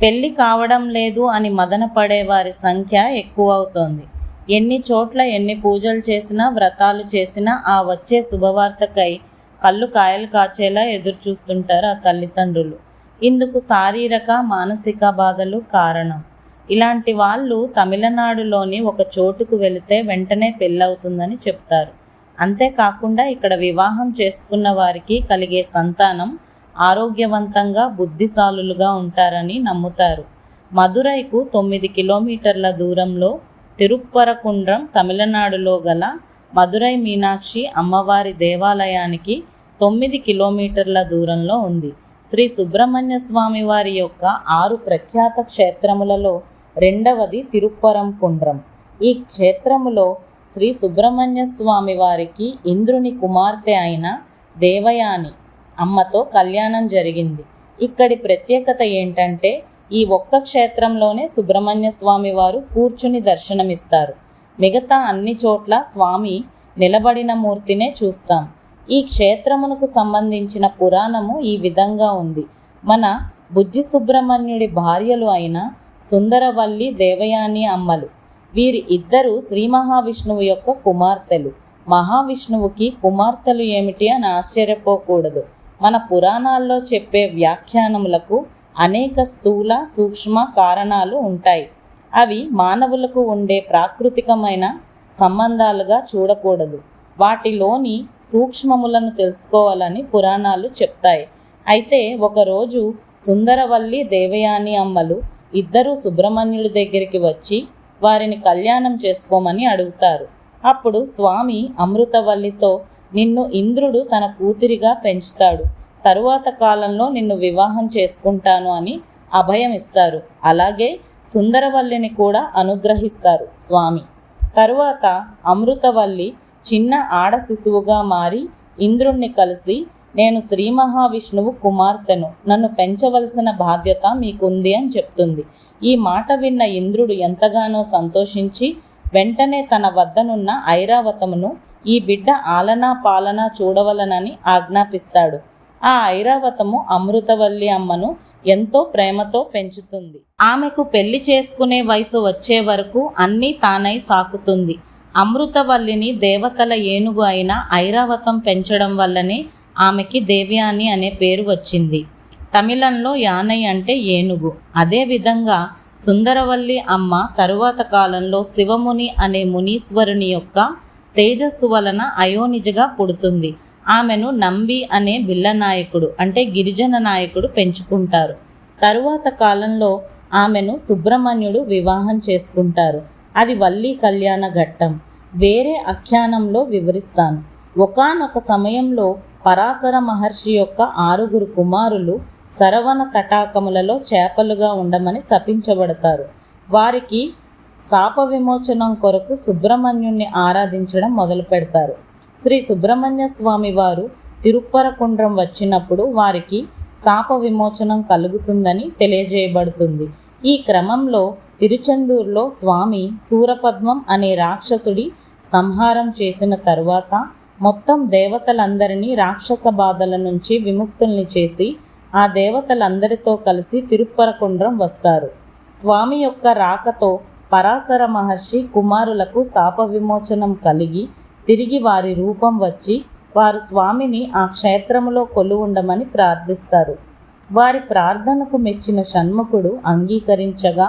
పెళ్ళి కావడం లేదు అని మదన పడే వారి సంఖ్య ఎక్కువ అవుతోంది ఎన్ని చోట్ల ఎన్ని పూజలు చేసినా వ్రతాలు చేసినా ఆ వచ్చే శుభవార్తకై కళ్ళు కాయలు కాచేలా ఎదురు చూస్తుంటారు ఆ తల్లిదండ్రులు. ఇందుకు శారీరక మానసిక బాధలు కారణం. ఇలాంటి వాళ్ళు తమిళనాడులోని ఒక చోటుకు వెళితే వెంటనే పెళ్ళవుతుందని చెప్తారు. అంతేకాకుండా ఇక్కడ వివాహం చేసుకున్న వారికి కలిగే సంతానం ఆరోగ్యవంతంగా బుద్ధిశాలులుగా ఉంటారని నమ్ముతారు. మదురైకు తొమ్మిది కిలోమీటర్ల దూరంలో తిరుప్పరకుండ్రం తమిళనాడులో గల మదురై మీనాక్షి అమ్మవారి దేవాలయానికి తొమ్మిది కిలోమీటర్ల దూరంలో ఉంది. శ్రీ సుబ్రహ్మణ్య స్వామి వారి యొక్క ఆరు ప్రఖ్యాత క్షేత్రములలో రెండవది తిరుప్పరం కుండ్రం. ఈ క్షేత్రములో శ్రీ సుబ్రహ్మణ్య స్వామి వారికి ఇంద్రుని కుమార్తె అయిన దేవయాని అమ్మతో కళ్యాణం జరిగింది. ఇక్కడి ప్రత్యేకత ఏంటంటే ఈ ఒక్క క్షేత్రంలోనే సుబ్రహ్మణ్య స్వామి వారు కూర్చుని దర్శనమిస్తారు. మిగతా అన్ని చోట్ల స్వామి నిలబడిన మూర్తినే చూస్తాం. ఈ క్షేత్రమునకు సంబంధించిన పురాణము ఈ విధంగా ఉంది. మన బుజ్జి సుబ్రహ్మణ్యుడి భార్యలు అయిన సుందరవల్లి దేవయాని అమ్మలు వీరి ఇద్దరు శ్రీ మహావిష్ణువు యొక్క కుమార్తెలు. మహావిష్ణువుకి కుమార్తెలు ఏమిటి అని ఆశ్చర్యపోకూడదు. మన పురాణాల్లో చెప్పే వ్యాఖ్యానములకు అనేక స్థూల సూక్ష్మ కారణాలు ఉంటాయి. అవి మానవులకు ఉండే ప్రాకృతికమైన సంబంధాలుగా చూడకూడదు. వాటిలోని సూక్ష్మములను తెలుసుకోవాలని పురాణాలు చెప్తాయి. అయితే ఒకరోజు సుందరవల్లి దేవయాని అమ్మలు ఇద్దరు సుబ్రహ్మణ్యుడి దగ్గరికి వచ్చి వారిని కళ్యాణం చేసుకోమని అడుగుతారు. అప్పుడు స్వామి అమృతవల్లితో నిన్ను ఇంద్రుడు తన కూతురిగా పెంచుతాడు. తరువాత కాలంలో నిన్ను వివాహం చేసుకుంటాను అని అభయం ఇస్తారు అలాగే సుందరవల్లిని కూడా అనుగ్రహిస్తారు స్వామి. తరువాత అమృతవల్లి చిన్న ఆడ శిశువుగా మారి ఇంద్రుణ్ణి కలిసి నేను శ్రీ మహావిష్ణువు కుమార్తెను. నన్ను పెంచవలసిన బాధ్యత మీకుంది అని చెప్తుంది. ఈ మాట విన్న ఇంద్రుడు ఎంతగానో సంతోషించి వెంటనే తన వద్దనున్న ఐరావతమును ఈ బిడ్డ ఆలనా పాలన చూడవలనని ఆజ్ఞాపిస్తాడు. ఆ ఐరావతము అమృతవల్లి అమ్మను ఎంతో ప్రేమతో పెంచుతుంది. ఆమెకు పెళ్ళి చేసుకునే వయసు వచ్చే వరకు అన్నీ తానై సాకుతుంది. అమృతవల్లిని దేవతల ఏనుగు అయిన ఐరావతం పెంచడం వల్లనే ఆమెకి దేవ్యాని అనే పేరు వచ్చింది. తమిళంలో యానై అంటే ఏనుగు. అదేవిధంగా సుందరవల్లి అమ్మ తరువాత కాలంలో శివముని అనే మునీశ్వరుని యొక్క తేజస్సు వలన అయోనిజగా పుడుతుంది. ఆమెను నంబి అనే బిల్ల నాయకుడు అంటే గిరిజన నాయకుడు పెంచుకుంటారు. తరువాత కాలంలో ఆమెను సుబ్రహ్మణ్యుడు వివాహం చేసుకుంటారు. అది వల్లి కళ్యాణ ఘట్టం. వేరే ఆఖ్యానంలో వివరిస్తాను. ఒకానొక సమయంలో పరాశర మహర్షి యొక్క ఆరుగురు కుమారులు సరవణ తటాకములలో చేపలుగా ఉండమని శపించబడతారు. వారికి శాప విమోచనం కొరకు సుబ్రహ్మణ్యుణ్ణి ఆరాధించడం మొదలు పెడతారు. శ్రీ సుబ్రహ్మణ్య స్వామి వారు తిరుప్పరకుండ్రం వచ్చినప్పుడు వారికి శాప విమోచనం కలుగుతుందని తెలియజేయబడుతుంది. ఈ క్రమంలో తిరుచెందూరులో స్వామి సూరపద్మం అనే రాక్షసుడి సంహారం చేసిన తరువాత మొత్తం దేవతలందరినీ రాక్షస బాధల నుంచి విముక్తుల్ని చేసి ఆ దేవతలందరితో కలిసి తిరుప్పరకుండ్రం వస్తారు. స్వామి యొక్క రాకతో పరాశర మహర్షి కుమారులకు శాప విమోచనం కలిగి తిరిగి వారి రూపం వచ్చి వారు స్వామిని ఆ క్షేత్రములో కొలువుండమని ప్రార్థిస్తారు. వారి ప్రార్థనకు మెచ్చిన షణ్ముఖుడు అంగీకరించగా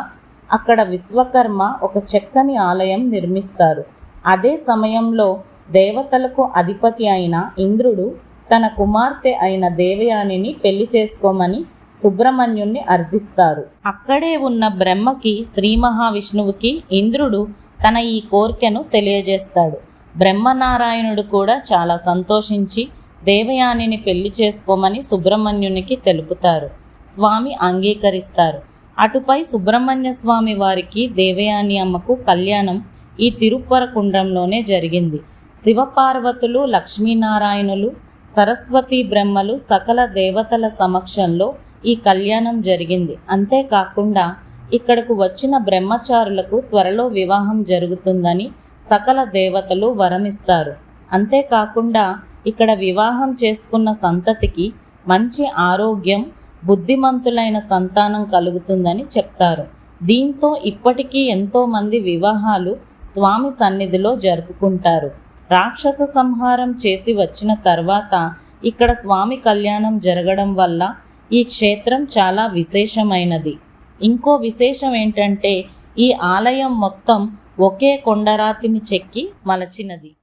అక్కడ విశ్వకర్మ ఒక చెక్కని ఆలయం నిర్మిస్తారు. అదే సమయంలో దేవతలకు అధిపతి అయిన ఇంద్రుడు తన కుమార్తె అయిన దేవయానిని పెళ్ళి చేసుకోమని సుబ్రహ్మణ్యుణ్ణి అర్థిస్తారు అక్కడే ఉన్న బ్రహ్మకి శ్రీ మహావిష్ణువుకి ఇంద్రుడు తన ఈ కోరికను తెలియజేస్తాడు. బ్రహ్మనారాయణుడు కూడా చాలా సంతోషించి దేవయానిని పెళ్ళి చేసుకోమని సుబ్రహ్మణ్యునికి తెలుపుతారు. స్వామి అంగీకరిస్తారు. అటుపై సుబ్రహ్మణ్య స్వామి వారికి దేవయాని అమ్మకు కళ్యాణం ఈ తిరుప్పరకుండంలోనే జరిగింది. శివపార్వతులు లక్ష్మీనారాయణులు సరస్వతి బ్రహ్మలు సకల దేవతల సమక్షంలో ఈ కళ్యాణం జరిగింది. అంతేకాకుండా ఇక్కడకు వచ్చిన బ్రహ్మచారులకు త్వరలో వివాహం జరుగుతుందని సకల దేవతలు వరమిస్తారు. అంతేకాకుండా ఇక్కడ వివాహం చేసుకున్న సంతతికి మంచి ఆరోగ్యం బుద్ధిమంతులైన సంతానం కలుగుతుందని చెప్తారు. దీంతో ఇప్పటికీ ఎంతోమంది వివాహాలు స్వామి సన్నిధిలో జరుపుకుంటారు. రాక్షస సంహారం చేసి వచ్చిన తర్వాత ఇక్కడ స్వామి కళ్యాణం జరగడం వల్ల ఈ క్షేత్రం చాలా విశేషమైనది. ఇంకో విశేషం ఏంటంటే ఈ ఆలయం మొత్తం ఒకే కొండరాతిని చెక్కి మలచినది.